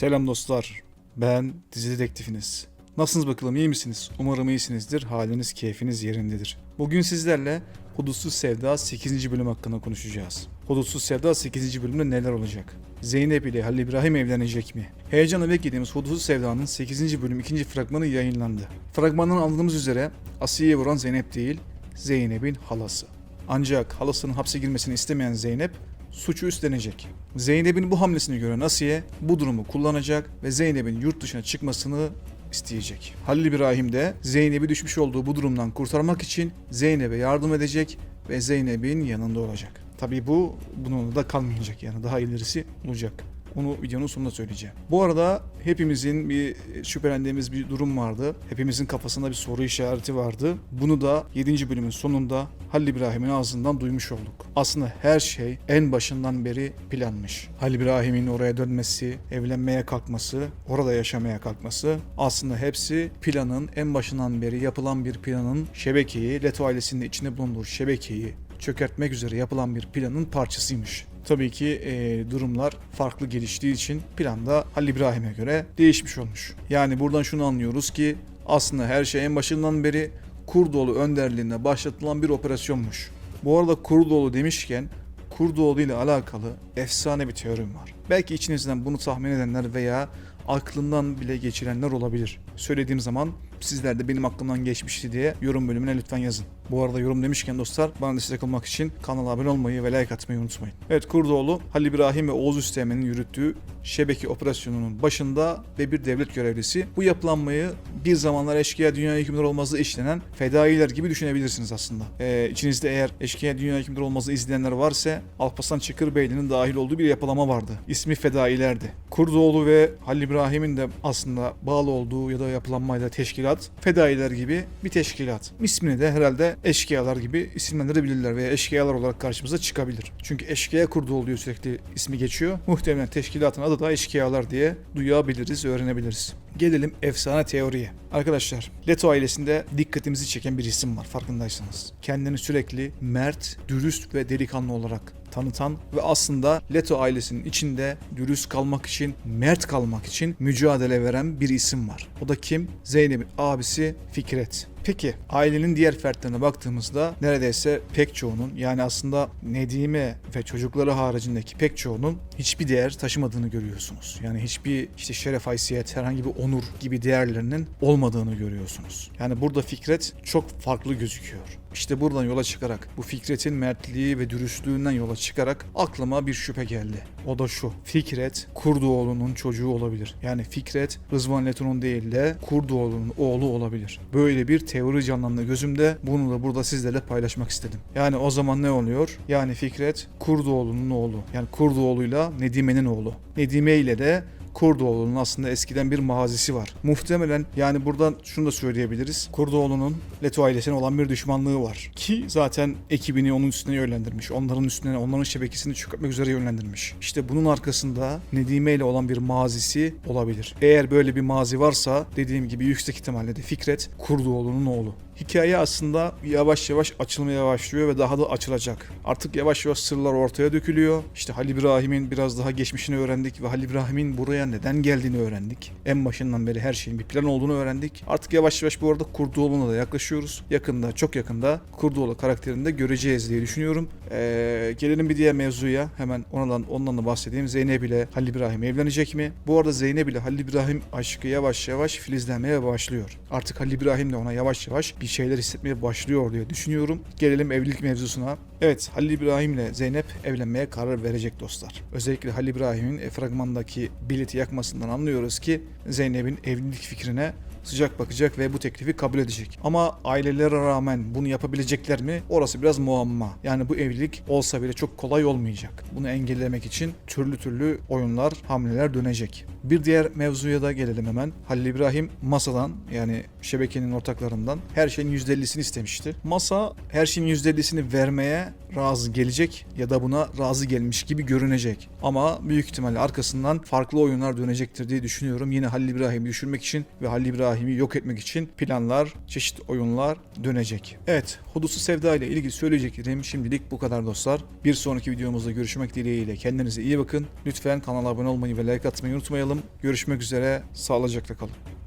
Selam dostlar. Ben dizi dedektifiniz. Nasılsınız bakalım iyi misiniz? Umarım iyisinizdir. Haliniz, keyfiniz yerindedir. Bugün sizlerle Hudutsuz Sevda 8. bölüm hakkında konuşacağız. Hudutsuz Sevda 8. bölümde neler olacak? Zeynep ile Halil İbrahim evlenecek mi? Heyecanla beklediğimiz Hudutsuz Sevda'nın 8. bölüm 2. fragmanı yayınlandı. Fragmandan anladığımız üzere Asiye'ye vuran Zeynep değil, Zeynep'in halası. Ancak halasının hapse girmesini istemeyen Zeynep suçu üstlenecek. Zeynep'in bu hamlesini gören Asiye bu durumu kullanacak ve Zeynep'in yurt dışına çıkmasını isteyecek. Halil İbrahim de Zeynep'i düşmüş olduğu bu durumdan kurtarmak için Zeynep'e yardım edecek ve Zeynep'in yanında olacak. Tabii bu bununla da kalmayacak yani daha ilerisi olacak. Onu videonun sonunda söyleyeceğim. Bu arada hepimizin bir şüphelendiğimiz bir durum vardı. Hepimizin kafasında bir soru işareti vardı. Bunu da 7. bölümün sonunda Halil İbrahim'in ağzından duymuş olduk. Aslında her şey en başından beri planmış. Halil İbrahim'in oraya dönmesi, evlenmeye kalkması, orada yaşamaya kalkması aslında hepsi planın en başından beri yapılan bir planın şebekeyi, Leto ailesinin içinde bulunduğu şebekeyi çökertmek üzere yapılan bir planın parçasıymış. Tabii ki e, durumlar farklı geliştiği için planda Halil İbrahim'e göre değişmiş olmuş. Yani buradan şunu anlıyoruz ki aslında her şey en başından beri Kurdoğlu önderliğinde başlatılan bir operasyonmuş. Bu arada Kurdoğlu demişken Kurdoğlu ile alakalı efsane bir teorim var. Belki içinizden bunu tahmin edenler veya aklından bile geçirenler olabilir. Söylediğim zaman sizler de benim aklımdan geçmişti diye yorum bölümüne lütfen yazın. Bu arada yorum demişken dostlar bana destek olmak için kanala abone olmayı ve like atmayı unutmayın. Evet Kurdoğlu Halil İbrahim ve Oğuz Üsteğmen'in yürüttüğü şebeke operasyonunun başında ve bir devlet görevlisi. Bu yapılanmayı bir zamanlar eşkıya dünya hükümdar olmazı işlenen fedailer gibi düşünebilirsiniz aslında. Ee, içinizde eğer eşkıya dünya hükümdar olmazı izleyenler varsa Alparslan Çakırbeyli'nin dahil olduğu bir yapılama vardı. İsmi fedailerdi. Kurdoğlu ve Halil İbrahim'in de aslında bağlı olduğu ya da yapılanmayla teşkilat fedailer gibi bir teşkilat. İsmini de herhalde eşkıyalar gibi isimlendirebilirler veya eşkıyalar olarak karşımıza çıkabilir. Çünkü eşkıya Kurdoğlu diye sürekli ismi geçiyor. Muhtemelen teşkilatın adı da eşkıyalar diye duyabiliriz, öğrenebiliriz. Gelelim efsane teoriye. Arkadaşlar, Leto ailesinde dikkatimizi çeken bir isim var farkındaysanız. Kendini sürekli mert, dürüst ve delikanlı olarak tanıtan ve aslında Leto ailesinin içinde dürüst kalmak için, mert kalmak için mücadele veren bir isim var. O da kim? Zeynep'in abisi Fikret. Peki ailenin diğer fertlerine baktığımızda neredeyse pek çoğunun yani aslında Nedime ve çocukları haricindeki pek çoğunun hiçbir değer taşımadığını görüyorsunuz. Yani hiçbir işte şeref, haysiyet, herhangi bir onur gibi değerlerinin olmadığını görüyorsunuz. Yani burada Fikret çok farklı gözüküyor. İşte buradan yola çıkarak bu Fikret'in mertliği ve dürüstlüğünden yola çıkarak aklıma bir şüphe geldi. O da şu. Fikret Kurdoğlu'nun çocuğu olabilir. Yani Fikret Rızvan Leton'un değil de Kurdoğlu'nun oğlu olabilir. Böyle bir teori canlandı gözümde. Bunu da burada sizlerle paylaşmak istedim. Yani o zaman ne oluyor? Yani Fikret Kurdoğlu'nun oğlu. Yani Kurdoğlu'yla Nedime'nin oğlu. Nedime ile de Kurdoğlu'nun aslında eskiden bir mazisi var. Muhtemelen yani buradan şunu da söyleyebiliriz. Kurdoğlu'nun Leto ailesine olan bir düşmanlığı var. Ki zaten ekibini onun üstüne yönlendirmiş. Onların üstüne, onların şebekesini çökertmek üzere yönlendirmiş. İşte bunun arkasında Nedime ile olan bir mazisi olabilir. Eğer böyle bir mazi varsa dediğim gibi yüksek ihtimalle de Fikret Kurdoğlu'nun oğlu. Hikaye aslında yavaş yavaş açılmaya başlıyor ve daha da açılacak. Artık yavaş yavaş sırlar ortaya dökülüyor. İşte Halil İbrahim'in biraz daha geçmişini öğrendik ve Halil İbrahim'in buraya neden geldiğini öğrendik. En başından beri her şeyin bir plan olduğunu öğrendik. Artık yavaş yavaş bu arada Kurdoğlu'na da yaklaşıyoruz. Yakında, çok yakında Kurdoğlu karakterini de göreceğiz diye düşünüyorum. Ee, gelelim bir diğer mevzuya. Hemen ondan, ondan da bahsedeyim. Zeynep ile Halil İbrahim evlenecek mi? Bu arada Zeynep ile Halil İbrahim aşkı yavaş yavaş filizlenmeye başlıyor. Artık Halil İbrahim de ona yavaş yavaş bir şeyler hissetmeye başlıyor diye düşünüyorum. Gelelim evlilik mevzusuna. Evet Halil İbrahim ile Zeynep evlenmeye karar verecek dostlar. Özellikle Halil İbrahim'in e, fragmandaki bileti yakmasından anlıyoruz ki Zeynep'in evlilik fikrine sıcak bakacak ve bu teklifi kabul edecek. Ama ailelere rağmen bunu yapabilecekler mi? Orası biraz muamma. Yani bu evlilik olsa bile çok kolay olmayacak. Bunu engellemek için türlü türlü oyunlar, hamleler dönecek. Bir diğer mevzuya da gelelim hemen. Halil İbrahim masadan yani şebekenin ortaklarından her şeyin %50'sini istemişti. Masa her şeyin %50'sini vermeye razı gelecek ya da buna razı gelmiş gibi görünecek. Ama büyük ihtimalle arkasından farklı oyunlar dönecektir diye düşünüyorum. Yine Halil İbrahim'i düşürmek için ve Halil İbrahim İbrahim'i yok etmek için planlar, çeşitli oyunlar dönecek. Evet, Hudutsuz Sevda ile ilgili söyleyeceklerim şimdilik bu kadar dostlar. Bir sonraki videomuzda görüşmek dileğiyle kendinize iyi bakın. Lütfen kanala abone olmayı ve like atmayı unutmayalım. Görüşmek üzere, sağlıcakla kalın.